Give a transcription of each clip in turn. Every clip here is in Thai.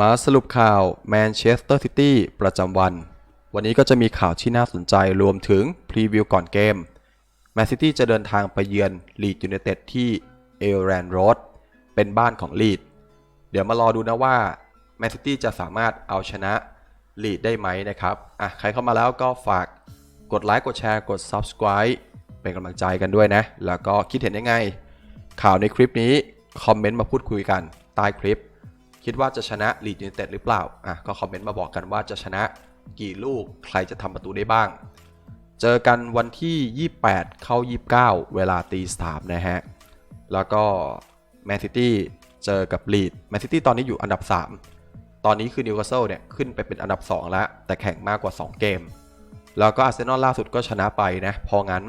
มาสรุปข่าวแมนเชสเตอร์ซิตี้ประจำวัน วันนี้ก็จะมีข่าวที่น่าสนใจรวมถึงพรีวิวก่อนเกมแมนซิตี้จะเดินทางไปเยือนลีดยูไนเต็ดที่เอลแรนโรดเป็นบ้านของลีดเดี๋ยวมารอดูนะว่าแมนซิตี้จะสามารถเอาชนะลีดได้ไหมนะครับอะใครเข้ามาแล้วก็ฝากกดไลค์กดแชร์กด Subscribe เป็นกำลังใจกันด้วยนะ แล้วก็คิดเห็นยังไง ข่าวในคลิปนี้ คอมเมนต์มาพูดคุยกันใต้คลิป คิดว่าจะชนะลีดยูไนเต็ดหรือเปล่าอะก็คอมเมนต์มาบอกกันว่าจะชนะกี่ลูกใครจะทำประตูได้บ้าง เจอกันวันที่ 28 เข้า 29 เวลาตีสามนะฮะ แล้วก็แมนซิตี้เจอกับลีดแมนซิตี้ตอนนี้อยู่อันดับ 3 ตอนนี้คือนิวคาสเซิลเนี่ยขึ้นไปเป็นอันดับ 2 แล้ว แต่แข่งมากกว่า 2 เกม แล้วก็อาร์เซนอลล่าสุดก็ชนะไปนะพราะงั้น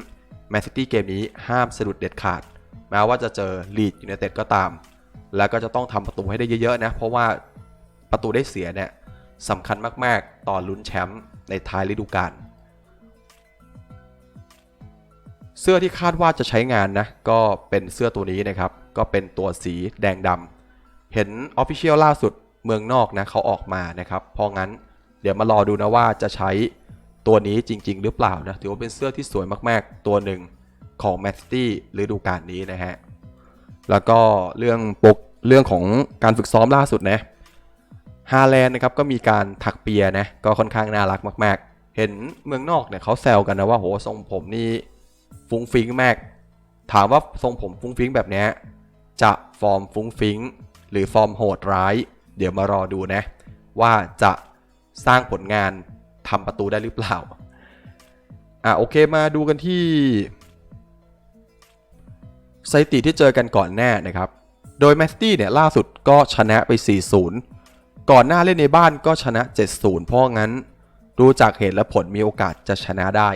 แมนซิตี้เกมนี้ห้ามสะดุดเด็ดขาด แม้ว่าจะเจอลีดยูไนเต็ดก็ตาม แล้วก็จะต้องทำประตูให้ได้เยอะๆนะ เพราะว่าประตูได้เสียเนี่ยสำคัญมากๆ ตอนลุ้นแชมป์ในท้ายฤดูกาลเสื้อที่คาดว่าจะใช้งานนะ ก็เป็นเสื้อตัวนี้นะครับ ก็เป็นตัวสีแดงดำเห็น Official ล่าสุดเมืองนอกนะเขาออกมานะครับ เพราะงั้นเดี๋ยวมารอดูนะว่าจะใช้ตัวนี้จริง ๆ หรือเปล่านะ ถือว่าเป็นเสื้อที่สวยมากๆ ตัวหนึ่งของแมนซิตี้ฤดูกาลนี้นะฮะ แล้วก็เรื่องปก เรื่องของการฝึกซ้อมล่าสุดนะฮาแลนด์นะครับก็มีการถักเปียนะก็ค่อนข้างน่ารักมากๆ เห็นเมืองนอกเนี่ยเขาแซวกันนะว่าโหทรงผมนี่ฟุ้งฟิ้งมาก ถามว่าทรงผมฟุ้งฟิ้งแบบนี้จะฟอร์มฟุ้งฟิ้ง หรือฟอร์มโหดร้าย เดี๋ยวมารอดูนะ ว่าจะสร้างผลงานทำประตูได้หรือเปล่าอะโอเคมาดูกันที่สถิติที่เจอกันก่อนแน่นะครับ โดยแมสตี้เนี่ยล่าสุดก็ชนะไป 4-0 ก่อนหน้าเล่นในบ้านก็ชนะ 7-0 เพราะงั้น ดูจากเหตุและผลมีโอกาสจะชนะได้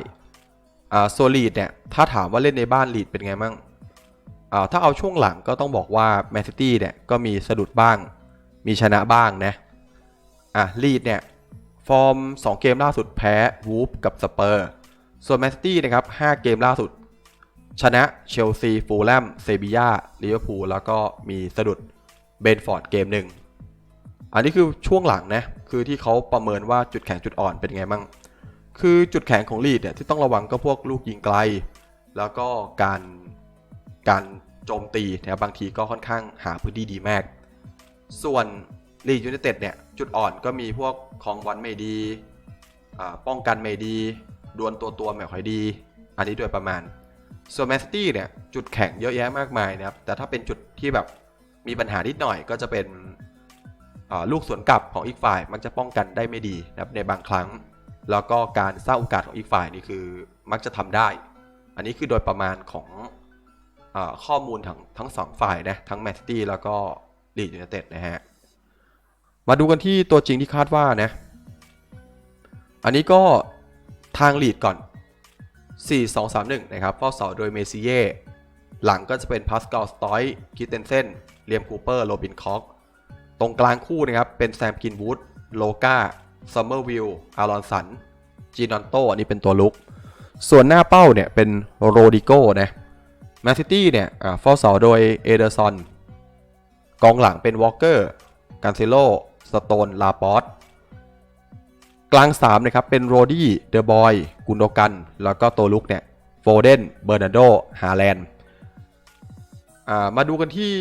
อ่าโซลีดเนี่ยถ้าถามว่าเล่นในบ้านลีดเป็นไงมั่งอ่าถ้าเอาช่วงหลังก็ต้องบอกว่าแมนซิตี้เนี่ยก็มีสะดุดบ้าง มีชนะบ้างนะอะลีดเนี่ยฟอร์ม 2 เกมล่าสุดแพ้วูฟกับสเปอร์ส่วนแมนซิตี้นะครับ5เกมล่าสุด ชนะเชลซี ฟูลแลม เซบียาลิเวอร์พูล แล้วก็มีสะดุดเบนฟอร์ดเกมหนึ่ง อันนี้คือช่วงหลังนะ คือที่เขาประเมินว่าจุดแข็งจุดอ่อนเป็นไงมั่ง คือจุดแข็งของลีดเนี่ยที่ต้องระวังก็พวกลูกยิงไกล แล้วก็การการโจมตีนะบางทีก็ค่อนข้างหาพื้นที่ดีมาก ส่วนลีดยูไนเต็ดเนี่ยจุดอ่อนก็มีพวกของบอลไม่ดีอ่าป้องกันไม่ดี ดวลตัวตัวไม่ค่อยดี อันนี้โดยประมาณ ส่วนแมนซิตี้เนี่ยจุดแข็งเยอะแยะมากมายนะครับ แต่ถ้าเป็นจุดที่แบบมีปัญหานิดหน่อยก็จะเป็นลูกสวนกลับของอีกฝ่ายมักจะป้องกันได้ไม่ดีนะครับในบางครั้ง แล้วก็การสร้างโอกาสของอีกฝ่ายนี่คือมักจะทำได้ อันนี้คือโดยประมาณของอข้อมูลทั้งทั้งสองฝ่ายนะทั้งแมนซิตี้แล้วก็ลีดยูไนเต็ดนะฮะมาดูกันที่ตัวจริงที่คาดว่านะอันนี้ก็ทางลีดก่อน 4 2 3 1 นะครับเฝ้าเสาโดยเมซิเย่หลังก็จะเป็นพาสกาลสตอยคิเตนเซนเลียมคูเปอร์โรบินคอกตรงกลางคู่นะครับเป็นแซมกินวูดโลกาซัมเมอร์วิลอารอนสันจีนอนโตอันนี้เป็นตัวลุก ส่วนหน้าเป้าเนี่ยเป็นโรดิโก้นะแมนซิตี้เนี่ยเฝ้าเสาโดยเอเดอร์ซอนกองหลังเป็นวอลเกอร์กันเซโลสโตนลาปอส กลาง3นะครับเป็นโรดี้เดอะบอยกุนโดกัน แล้วก็ตัวลุกเนี่ยโฟเดนเบอร์นาโดฮาแลนด์มาดูกันที่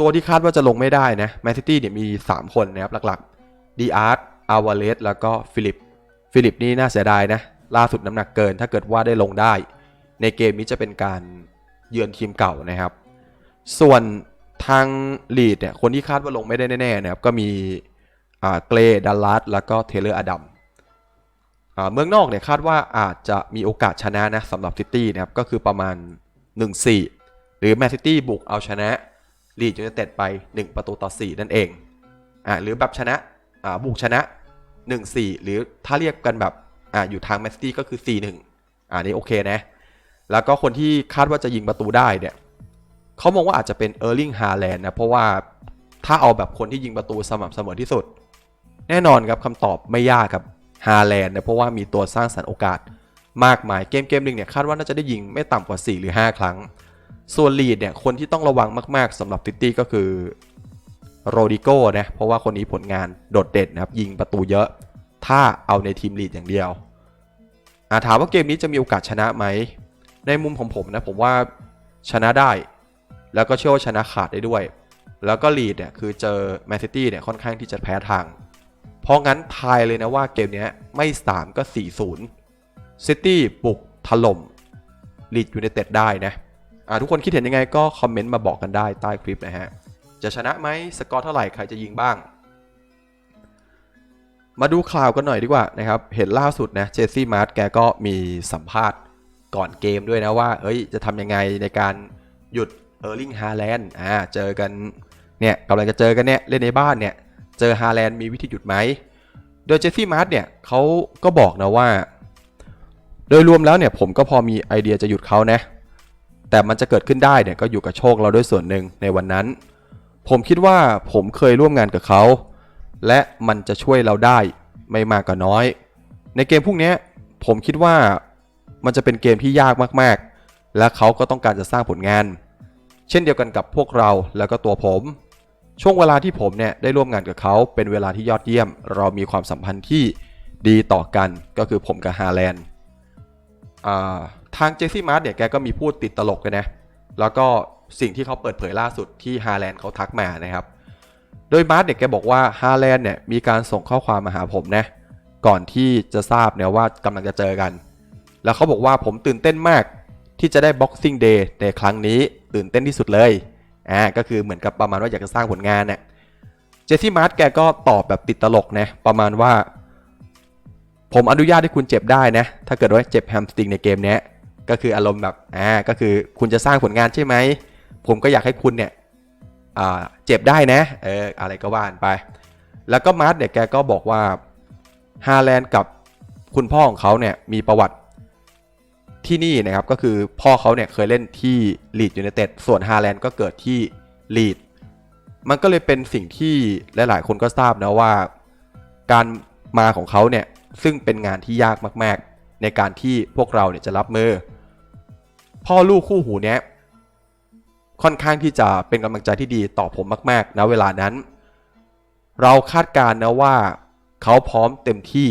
ตัวที่คาดว่าจะลงไม่ได้นะแมนซิตี้เนี่ยมี 3 คนนะครับหลักๆดีอาร์ตอาวาเลสแล้วก็ฟิลิป ฟิลิปนี่น่าเสียดายนะ ล่าสุดน้ำหนักเกินถ้าเกิดว่าได้ลงได้ ในเกมนี้จะเป็นการเยือนทีมเก่านะครับ ส่วนทางลีดเนี่ยคนที่คาดว่าลงไม่ได้แน่ๆนะครับก็มี เกรดัลลัสแล้วก็เทเลอร์อดัมเมืองนอกเนี่ยคาดว่าอาจจะมีโอกาสชนะนะสำหรับซิตี้นะครับก็คือประมาณ 1-4 หรือแมนซิตี้บุกเอาชนะลีดยูไนเต็ดไป 1 ประตูต่อ 4 นั่นเองอ่าหรือแบบชนะอ่าบุกชนะ 1-4 หรือถ้าเรียกกันแบบอ่าอยู่ทางแมนซิตี้ก็คือ 4-1อ่านี่โอเคนะ แล้วก็คนที่คาดว่าจะยิงประตูได้เนี่ยเขามองว่าอาจจะเป็นเออร์ลิงฮาแลนด์นะเพราะว่าถ้าเอาแบบคนที่ยิงประตูสม่ำเสมอที่สุด แน่นอนครับคำตอบไม่ยากครับฮาแลนด์นะเพราะว่ามีตัวสร้างสรรค์โอกาสมากมายเกมเกมหนึ่งเนี่ยคาดว่าน่าจะได้ยิงไม่ต่ำกว่า 4 หรือ 5 ครั้ง ส่วนลีดเนี่ยคนที่ต้องระวังมาก ๆสำหรับติตี้ก็คือโรดิโก้นะเพราะว่าคนนี้ผลงานโดดเด่นนะครับยิงประตูเยอะถ้าเอาในทีมลีดอย่างเดียวอาถามว่าเกมนี้จะมีโอกาสชนะไหม ในมุมของผมนะผมว่าชนะได้ แล้วก็เชื่อว่าชนะขาดได้ด้วย แล้วก็ลีดเนี่ยคือเจอแมนซิตี้เนี่ยค่อนข้างที่จะแพ้ทาง เพราะงั้นทายเลยนะว่าเกมนี้ไม่ 3 ก็ 4-0ซิตี้บุกถล่มลีดยูไนเต็ดได้นะทุกคนคิดเห็นยังไงก็คอมเมนต์มาบอกกันได้ใต้คลิปนะฮะ จะชนะไหมสกอร์เท่าไหร่ใครจะยิงบ้าง มาดูข่าวกันหน่อยดีกว่านะครับ เห็นล่าสุดนะเจสซี่มาร์ตแกก็มีสัมภาษณ์ก่อนเกมด้วยนะว่า เอ้ยจะทำยังไงในการหยุดเออร์ลิงฮาแลนด์อ่าเจอกันเนี่ยกำลังจะเจอกันเนี่ยเล่นในบ้านเนี่ย เจอฮาแลนด์มีวิธีหยุดไหม โดยเจสซี่มาร์ตเนี่ยเขาก็บอกนะว่า โดยรวมแล้วเนี่ยผมก็พอมีไอเดียจะหยุดเขานะ แต่มันจะเกิดขึ้นได้เนี่ยก็อยู่กับโชคเราด้วยส่วนหนึ่งในวันนั้น ผมคิดว่าผมเคยร่วมงานกับเขา และมันจะช่วยเราได้ไม่มากก็น้อย ในเกมพวกนี้ผมคิดว่ามันจะเป็นเกมที่ยากมากๆ และเขาก็ต้องการจะสร้างผลงาน เช่นเดียวกันกับพวกเราแล้วก็ตัวผม ช่วงเวลาที่ผมเนี่ยได้ร่วมงานกับเขาเป็นเวลาที่ยอดเยี่ยม เรามีความสัมพันธ์ที่ดีต่อกันก็คือผมกับฮาแลนด์ทางเจสซี่มาร์ตเนี่ยแกก็มีพูดติดตลกเลยนะแล้วก็สิ่งที่เขาเปิดเผยล่าสุดที่ฮาแลนด์เขาทักมานะครับ โดยมาร์ตเนี่ยแกบอกว่าฮาแลนด์เนี่ยมีการส่งข้อความมาหาผมนะก่อนที่จะทราบเนี่ยว่ากำลังจะเจอกัน แล้วเขาบอกว่าผมตื่นเต้นมากที่จะได้ Boxing Day ในครั้งนี้ตื่นเต้นที่สุดเลย อ่าก็คือเหมือนกับประมาณว่าอยากจะสร้างผลงานเนี่ยเจสซี่มาร์ตแกก็ตอบแบบติดตลกนะประมาณว่า ผมอนุญาตให้คุณเจ็บได้นะ ถ้าเกิดว่าเจ็บแฮมสตริงในเกมเนี้ยก็คืออารมณ์แบบอ่าก็คือคุณจะสร้างผลงานใช่ไหม ผมก็อยากให้คุณเนี่ยอ่าเจ็บได้นะเอออะไรก็ว่านไป แล้วก็มาร์ตเนี่ยแกก็บอกว่าฮาแลนด์กับคุณพ่อของเขาเนี่ยมีประวัติ ที่นี่นะครับก็คือพ่อเขาเนี่ยเคยเล่นที่ลีดยูไนเต็ดส่วนฮาแลนด์ก็เกิดที่ลีดมันก็เลยเป็นสิ่งที่หลาย ๆ คนก็ทราบนะว่า การมาของเขาเนี่ยซึ่งเป็นงานที่ยากมาก ๆ ในการที่พวกเราเนี่ยจะรับมือ พ่อลูกคู่หูเนี้ยค่อนข้างที่จะเป็นกำลังใจที่ดีต่อผมมาก ๆ นะเวลานั้น เราคาดการณ์นะว่าเขาพร้อมเต็มที่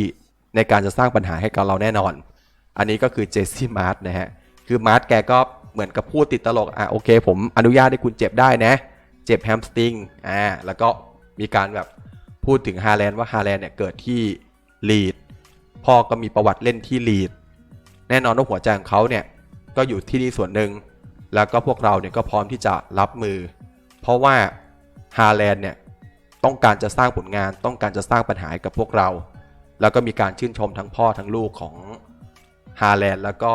ในการจะสร้างปัญหาให้กับเราแน่นอน อันนี้ก็คือเจสซี่มาร์ตนะฮะ คือมาร์ตแกก็เหมือนกับพูดติดตลก อะโอเค ผมอนุญาตให้คุณเจ็บได้นะ เจ็บแฮมสตริง อ่า แล้วก็มีการแบบพูดถึงฮาแลนด์ว่าฮาแลนด์เนี่ยเกิดที่ลีด พ่อก็มีประวัติเล่นที่ลีด แน่นอนว่าหัวใจของเขาเนี่ยก็อยู่ที่นี่ส่วนหนึ่ง แล้วก็พวกเราเนี่ยก็พร้อมที่จะรับมือ เพราะว่าฮาแลนด์เนี่ยต้องการจะสร้างผลงาน ต้องการจะสร้างปัญหาให้กับพวกเรา แล้วก็มีการชื่นชมทั้งพ่อทั้งลูกของ ฮาแลนด์แล้วก็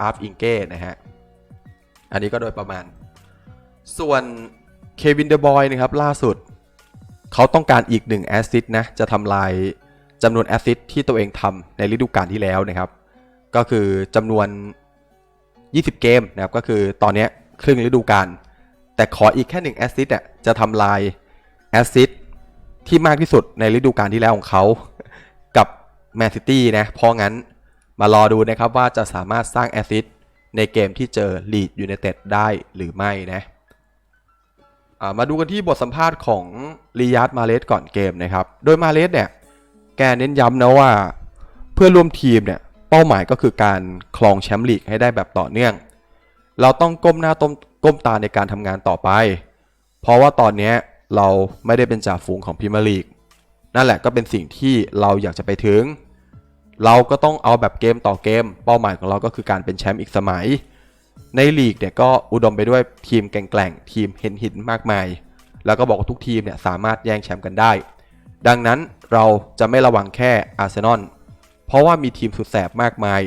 อาร์ฟอิงเก้นะฮะ อันนี้ก็โดยประมาณ ส่วนเควินเดอบอยนะครับล่าสุด เขาต้องการอีกหนึ่งแอสซิสนะ จะทำลายจำนวนแอสซิสที่ตัวเองทำในฤดูกาลที่แล้วนะครับ ก็คือจำนวน 20 เกมนะครับ ก็คือตอนนี้ครึ่งฤดูกาลแต่ขออีกแค่หนึ่งแอสซิสต์อะจะทำลายแอสซิสที่มากที่สุดในฤดูกาลที่แล้วของเขากับแมนซิตี้นะเพราะงั้น มารอดูนะครับว่าจะสามารถสร้างแอสซิสในเกมที่เจอลีดยูไนเต็ดได้หรือไม่นะมาดูกันที่บทสัมภาษณ์ของลียาร์ดมาเลสก่อนเกมนะครับ โดยมาเลสเนี่ย แกเน้นย้ำนะว่าเพื่อร่วมทีมเนี่ย เป้าหมายก็คือการครองแชมป์ลีกให้ได้แบบต่อเนื่อง เราต้องก้มหน้าต้มก้มตาในการทำงานต่อไป เพราะว่าตอนนี้เราไม่ได้เป็นจ่าฝูงของพรีเมียร์ลีก นั่นแหละก็เป็นสิ่งที่เราอยากจะไปถึง เราก็ต้องเอาแบบเกมต่อเกม เป้าหมายของเราก็คือการเป็นแชมป์อีกสมัย ในลีกเนี่ยก็อุดมไปด้วยทีมแกร่งๆทีมเห็นหินมากมาย แล้วก็บอกว่าทุกทีมเนี่ยสามารถแย่งแชมป์กันได้ ดังนั้นเราจะไม่ระวังแค่อาร์เซนอลเพราะว่ามีทีมสุดแสบมากมาย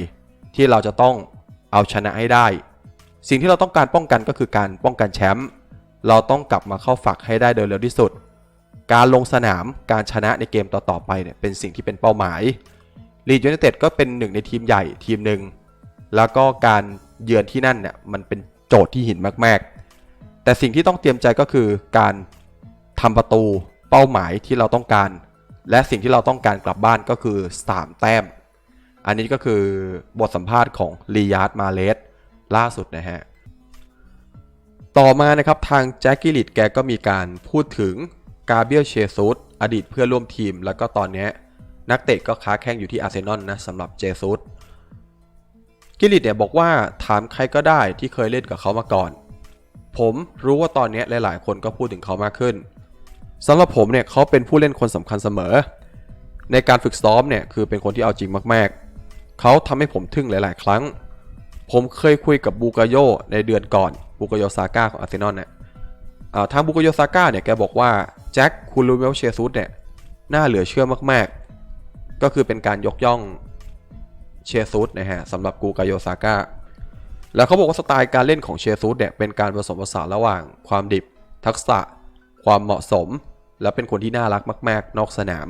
ที่เราจะต้องเอาชนะให้ได้ สิ่งที่เราต้องการป้องกันก็คือการป้องกันแชมป์เราต้องกลับมาเข้าฝักให้ได้โดยเร็วที่สุด การลงสนามการชนะในเกมต่อๆไปเนี่ยเป็นสิ่งที่เป็นเป้าหมาย ลีดยูไนเต็ดก็เป็นหนึ่งในทีมใหญ่ทีมหนึ่งแล้วก็การเยือนที่นั่นเนี่ยมันเป็นโจทย์ที่หินมากๆ แต่สิ่งที่ต้องเตรียมใจก็คือการทำประตูเป้าหมายที่เราต้องการ และสิ่งที่เราต้องการกลับบ้านก็คือ 3 แต้ม อันนี้ก็คือบทสัมภาษณ์ของลียาร์ดมาเลสล่าสุดนะฮะ ต่อมานะครับทางแจ็คกี้ลิดแกก็มีการพูดถึงกาเบียลเชซูสอดีตเพื่อนร่วมทีมแล้วก็ตอนเนี้ย นักเตะก็ค้าแข่งอยู่ที่อาร์เซนอลนะสำหรับเจซูสกิลิตเนี่ยบอกว่าถามใครก็ได้ที่เคยเล่นกับเขามาก่อน ผมรู้ว่าตอนนี้หลายๆ คนก็พูดถึงเขามากขึ้นสำหรับผมเนี่ยเขาเป็นผู้เล่นคนสำคัญเสมอ ในการฝึกซ้อมเนี่ยคือเป็นคนที่เอาจริงมากๆ เขาทำให้ผมทึ่งหลาย ๆ ครั้ง ผมเคยคุยกับบูกาโยในเดือนก่อนบูกาโยซาก้าของอาร์เซนอลเนี่ยทางบูกาโยซาก้าเนี่ยแกบอกว่าแจ็คคูลูเวลเชซุสเนี่ยน่าเหลือเชื่อมากๆ ก็คือเป็นการยกย่องเชซุสนะฮะสำหรับกูกาโยซาก้าแล้วเขาบอกว่าสไตล์การเล่นของเชซุสเนี่ยเป็นการผสมผสานระหว่างความดิบ ทักษะ ความเหมาะสม และเป็นคนที่น่ารักมาก ๆ นอกสนาม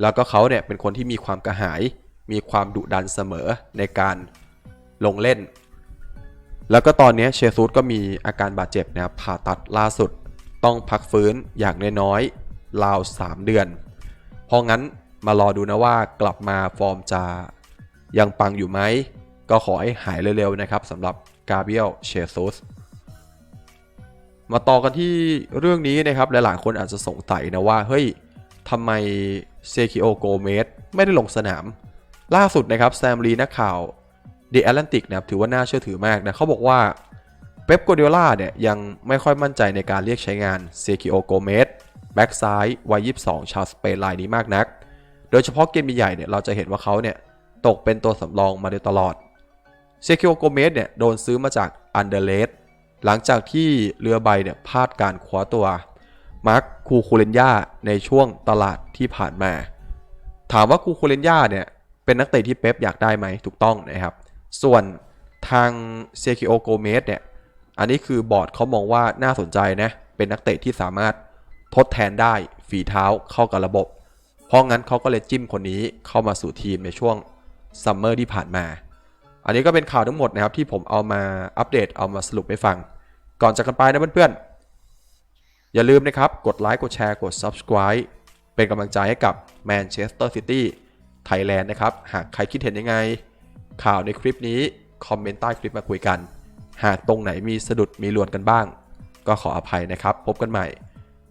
แล้วก็เขาเนี่ยเป็นคนที่มีความกระหาย มีความดุดันเสมอในการลงเล่น แล้วก็ตอนนี้เชซูสก็มีอาการบาดเจ็บนะครับผ่าตัดล่าสุด ต้องพักฟื้นอย่างน้อยๆราว 3 เดือน เพราะงั้น มารอดูนะว่ากลับมาฟอร์มจะยังปังอยู่ไหม ก็ขอให้หายเร็วๆนะครับสำหรับกาเบียลเชซูสมาต่อกันที่เรื่องนี้นะครับหลายๆคนอาจจะสงสัยนะว่า เฮ้ยทำไมเซคิโอโกเมสไม่ได้ลงสนาม ล่าสุดนะครับแซมลีนักข่าว The Atlantic นะครับถือว่าน่าเชื่อถือมากนะเขาบอกว่าเป๊ปโกเดล่าเนี่ยยังไม่ค่อยมั่นใจในการเรียกใช้งานเซคิโอโกเมสแบ็กซ้ายวัย 22 ชาวสเปนรายนี้มากนัก โดยเฉพาะเกมใหญ่ๆเนี่ยเราจะเห็นว่าเขาเนี่ยตกเป็นตัวสำรองมาโดยตลอดเซคิโอโกเมสเนี่ยโดนซื้อมาจากอันเดเลสหลังจากที่เรือใบเนี่ยพลาดการคว้าตัวมาร์คคูคูเลนยาในช่วงตลาดที่ผ่านมา ถามว่าคูคูเลนยาเนี่ยเป็นนักเตะที่เป๊ปอยากได้ไหมถูกต้องนะครับ ส่วนทางเซคิโอโกเมสเนี่ยอันนี้คือบอร์ดเขามองว่าน่าสนใจนะเป็นนักเตะที่สามารถทดแทนได้ฝีเท้าเข้ากับระบบ เพราะงั้นเขาก็เลยจิ้มคนนี้เข้ามาสู่ทีมในช่วงซัมเมอร์ที่ผ่านมา อันนี้ก็เป็นข่าวทั้งหมดนะครับที่ผมเอามาอัปเดตเอามาสรุปให้ฟัง ก่อนจากกันไปนะเพื่อนๆ อย่าลืมนะครับ กดไลค์กดแชร์กด Subscribe เป็นกำลังใจให้กับ Manchester City Thailand นะครับ หากใครคิดเห็นยังไง ข่าวในคลิปนี้ คอมเมนต์ใต้คลิปมาคุยกัน หากตรงไหนมีสะดุดมีลวนกันบ้าง ก็ขออภัยนะครับ พบกันใหม่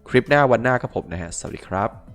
คลิปหน้าวันหน้าครับผมนะฮะสวัสดีครับ